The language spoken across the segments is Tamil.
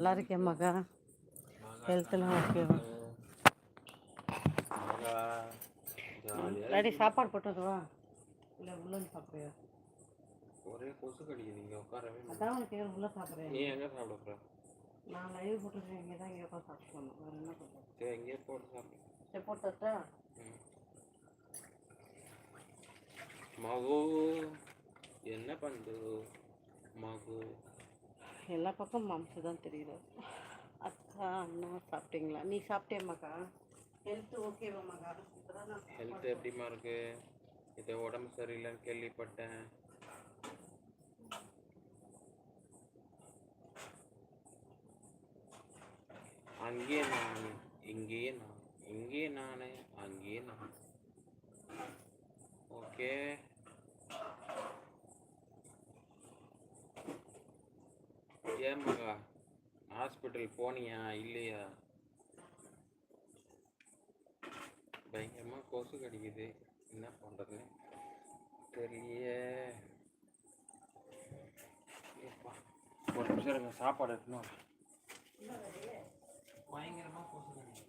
நல்லா இருக்கேன் மகா. ஹெல்த்லாம் ஓகேவா ரெடி. சாப்பாடு போட்டது வா. இல்லை உள்ள சாப்பிட்றியா? ஒரே கொசு கடிக்குது நீங்க உட்காரவே. அதான் உனக்கு ஏன் உள்ள சாப்பிட்றேன் நீ எங்க சாப்பிட நான் லைவ் போட்டுருக்கேன் இங்கே தான் இங்கே உட்காந்து சாப்பிட்டு வேறு என்ன பண்ணுறது சரி எங்கேயே போட்டு சாப்பிடு. சரி போட்டுட்டா ம். மகு என்ன பண்ணுது மகு எல்லா பக்கம் மாம்சம் தான் தெரியுது. அக்கா அண்ணா சாப்பிட்டீங்களா? நீ சாப்பிட்டே மகா? ஹெல்த் ஓகேவா மகா? இப்போதான் நான் ஹெல்த் எப்படிமா இருக்கு? இது உடம்பு சரியில்லைன்னு கேள்விப்பட்டேன். அங்கேயே நான் இங்கேயே நான் இங்கேயே நான் அங்கேயே நான். ஓகே ஏன் மகா ஹாஸ்பிட்டல் போனியா? இல்லையா? பயங்கரமாக கொசு கடிக்குது. என்ன பண்ணுறதுன்னு தெரியலையே. ஒரு நிமிஷம் இருங்க சாப்பாடு எடுக்கணும் பயங்கரமாக கொசு கடிக்குது.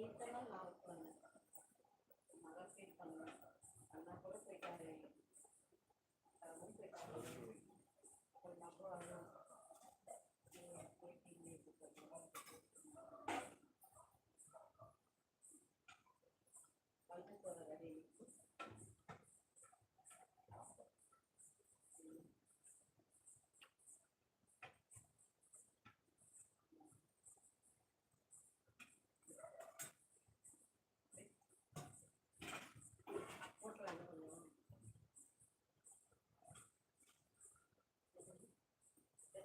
நீட்டமாக நான் பண்ணேன் மகன் பண்ணேன் அண்ணா கூட போயிட்டாரு. அதுவும் போயிட்டாரு.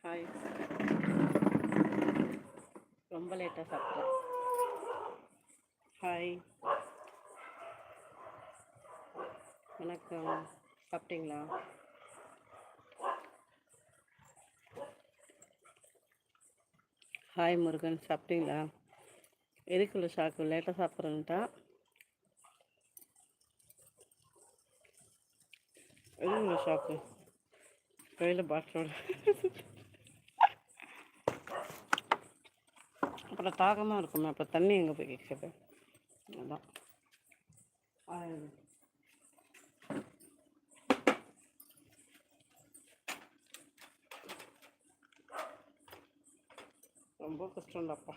ஹாய் ரொம்ப லேட்டாக சாப்பிட்றேன் ஹாய் வணக்கம். சாப்பிட்டீங்களா? ஹாய் முருகன் சாப்பிட்டீங்களா? எதுக்குள்ள ஷாக்கு லேட்டாக சாப்பிட்றேன்ட்டா எதுக்குள்ள ஷாக்கு கையில் பாட்டிலோட அப்புறம் தாகமாக இருக்குமே அப்புறம் தண்ணி எங்கே போய் கேட்குறது அதான். ரொம்ப கஷ்டம்டாப்பா.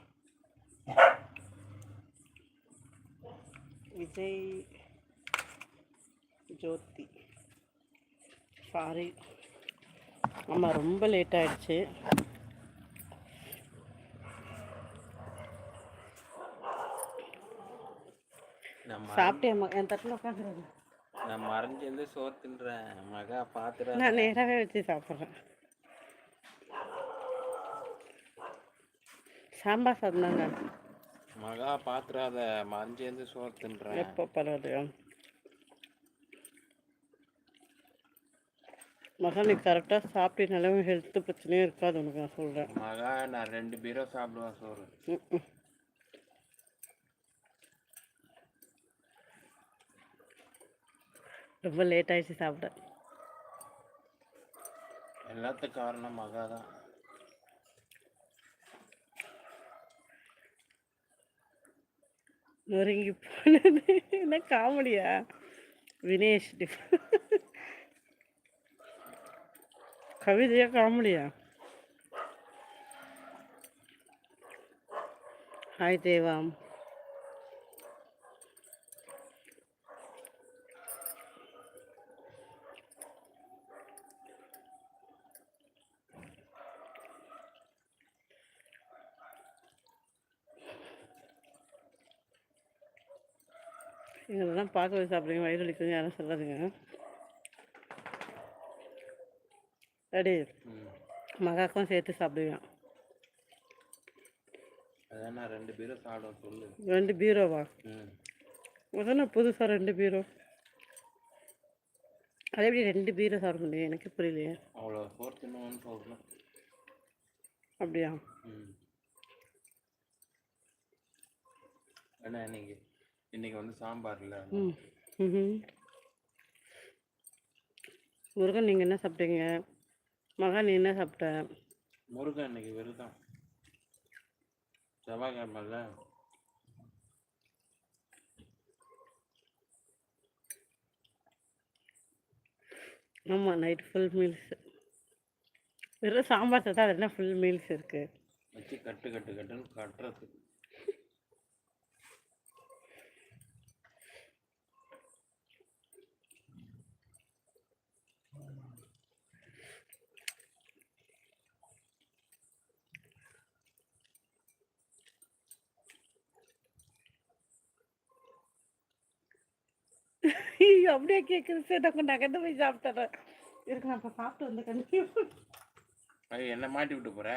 விஜய் ஜோதி சாரி ஆமாம் ரொம்ப லேட் மற- சாப்பிட்டேன் என் தட்டில் உட்காந்துருங்க நான் சோறு தின்றேன் மகா பாத்துற நான் நேராகவே வச்சு சாப்பிட்றேன் சாம்பார் சாதம் தாங்க மகா பாத்துறாத மறைஞ்சிருந்து சோறு தின்றேன். எப்போ பரவாயில்லையா? மகா நீ கரெக்டாக சாப்பிட்டீங்கனாலும் ஹெல்த்து பிரச்சனையும் இருக்காது உனக்கு நான் சொல்கிறேன் மகா நான் ரெண்டு பீரோ சாப்பிடுவேன் சோறு. ரொம்ப லேட் ஆயிடுச்சு சாப்பிட. எல்லாத்துக்கும் காரணம் மகா தான். நொறுங்கி போனது. என்ன காமெடியா? வினேஷ் கவிதையா காமெடியா? ஹாய் தேவாம் இதெல்லாம் பார்க்கவே சாப்பிட்றீங்க வயிறு வலிக்குதுன்னு யாரும் சொல்லாதுங்க. ரெடி மகாக்கும் சேர்த்து சாப்பிடுவேன் ரெண்டு பேரும் சாப்பிட சொல்லு. ரெண்டு பீரோவா? ம். முதல்ல புதுசாக ரெண்டு பீரோ. அது எப்படி ரெண்டு பீரோ சாப்பிட முடியும்? எனக்கு புரியலையே. அவ்வளோ சொல்கிறேன் அப்படியா? ம். ஏன்னா இன்னைக்கு வந்து சாம்பார் இல்லை ம் ம் முருகன் நீங்கள் என்ன சாப்பிட்டீங்க? மகா நீ என்ன சாப்பிட்ட? முருகன் இன்னைக்கு விரதம் செவ்வாய்க்கிழமைல ஆமாம் நைட் ஃபுல் மீல்ஸ் வெறும் சாம்பார் சாதம் அது என்ன ஃபுல் மீல்ஸ் இருக்குது வச்சு கட்டு கட்டு கட்டுன்னு கட்டுறது. அப்படியே கேட்குது சரி நான் நகர்ந்து போய் சாப்பிட்டுறேன். இருக்கு நான் இப்போ சாப்பிட்டு வந்து கண்டிப்பாக ஐயோ என்ன மாட்டி விட்டு போற?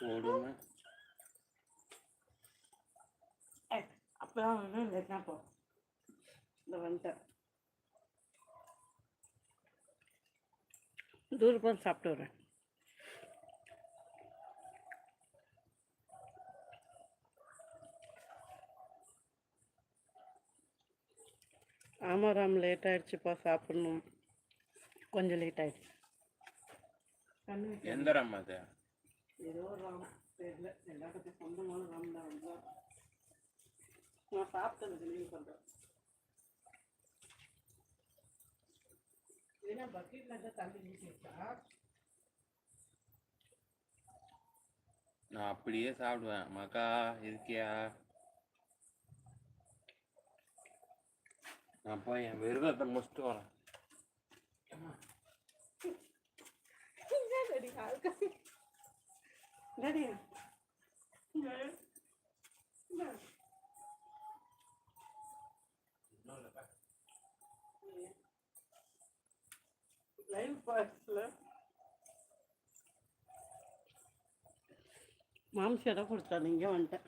கொடுமை அப்போ தான் வந்து லேட்டாக போ இந்த வந்துட்டேன் தூரம் சாப்பிட்டு வரேன். ஆமாம் ராம் லேட் ஆயிடுச்சுப்பா சாப்பிட்ணும். கொஞ்சம் லேட் வைக்க- எந்த ரம்மா அது? ஏதோ ஒரு ராம் தெரியல. எல்லாத்துக்கும் சொந்தமான ராம் தான். வந்தா நான் சாப்பிட்டதுக்கு நீங்கள் சொல்கிறேன் ஏன்னா பக்கெட்டில் இருந்தால் தண்ணி ஊற்றி வச்சா? நான் அப்படியே சாப்பிடுவேன். மக்கா இருக்கியா? நான் போய் என் விரதத்தை முடிச்சுட்டு வரேன். ரெடி ரெடி லைவ் பாக்ஸில் மாம்சி இடம் கொடுத்தா நீங்கள் வந்துட்டேன்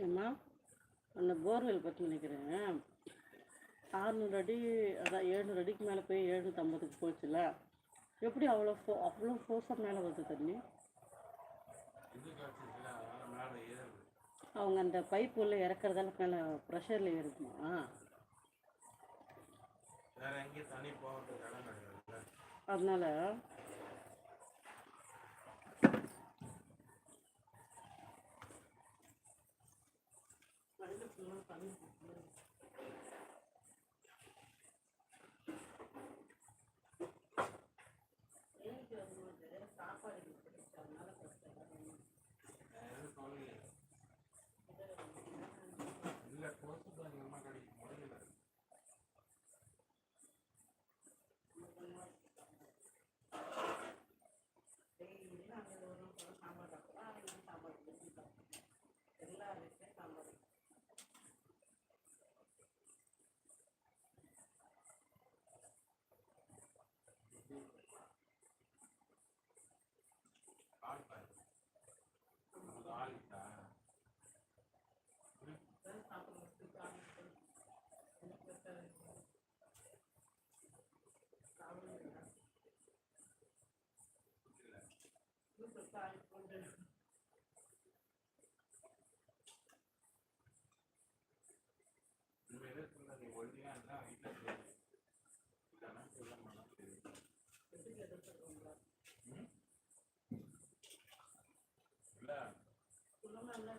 ஏம்மா அந்த போர்வெல் பற்றி நினைக்கிறேன் ஆறுநூறு அடி அதான் ஏழ்நூறு அடிக்கு மேலே போய் எழுநூற்றம்பதுக்கு போச்சுல்ல. எப்படி அவ்வளோ ஃபோ அவ்வளோ ஃபோர்ஸாக மேலே வருது தண்ணி? அவங்க அந்த பைப் உள்ள இறக்குறதால மேலே ப்ரெஷரில் ஏறுமா வேற எங்கேயும் தண்ணி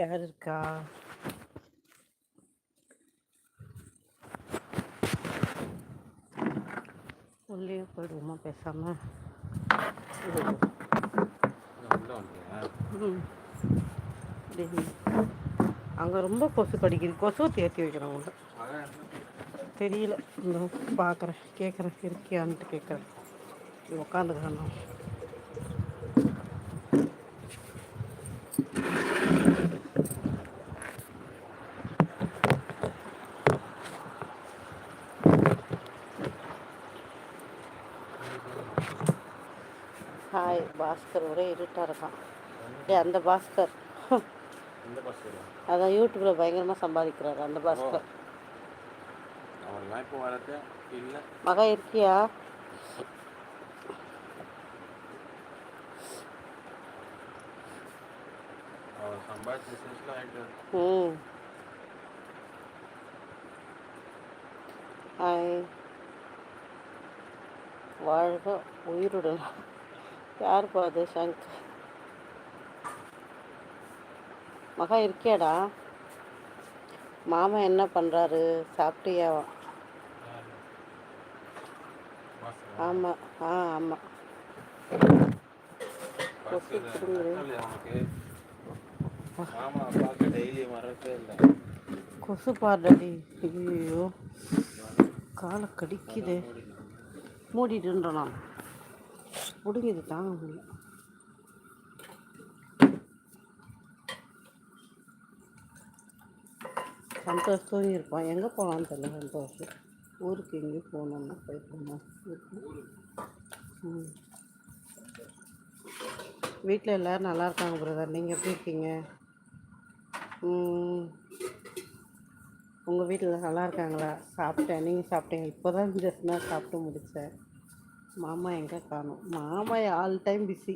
யார் இருக்கா? உள்ளே போயிடுவோமா பேசாம? ம். அங்கே ரொம்ப கொசு கடிக்குது. கொசு தேர்த்தி வைக்கிறாங்க தெரியல. இந்த பார்க்குறேன் கேட்குறேன் இருக்கியான்ட்டு கேட்குறேன் உட்காந்துக்கிறேன் நான் ஹாய் பாஸ்கர் ஒரே இருட்டாக இருக்கான். ஏ அந்த பாஸ்கர். அதான் யூடியூப்பில் பயங்கரமாக சம்பாதிக்கிறாரு அந்த பாஸ்கர். மகா இருக்கியா? ம். வாழ்க உயிருடன். யார் பாது சங்கர்? மகா இருக்கியாடா? மாமா என்ன பண்ணுறாரு சாப்பிட்டியா? ஆமாம் ஆ ஆமாம் கொசு கொசு பாடடி ஐயோ காலை கடிக்குது. மூடிட்டுன்றான் பிடுங்குது தாங்க முடியல. சந்தோஷ் தூங்கி இருப்பான் எங்கே போகலான்னு தெரியல சந்தோஷ் ஊருக்கு எங்கேயும் போகணுன்னா போயிட்டுமா? ம். வீட்டில் எல்லோரும் நல்லா இருக்காங்க பிரதர் நீங்கள் எப்படி இருக்கீங்க? உங்கள் வீட்டில் நல்லா இருக்காங்களா? சாப்பிட்டேன். நீங்கள் சாப்பிட்டீங்க. இப்போ தான் ஜஸ்ட்னா சாப்பிட்டு முடித்தேன் மாமா எங்கே காணும் மாமா ஆல் டைம் பிஸி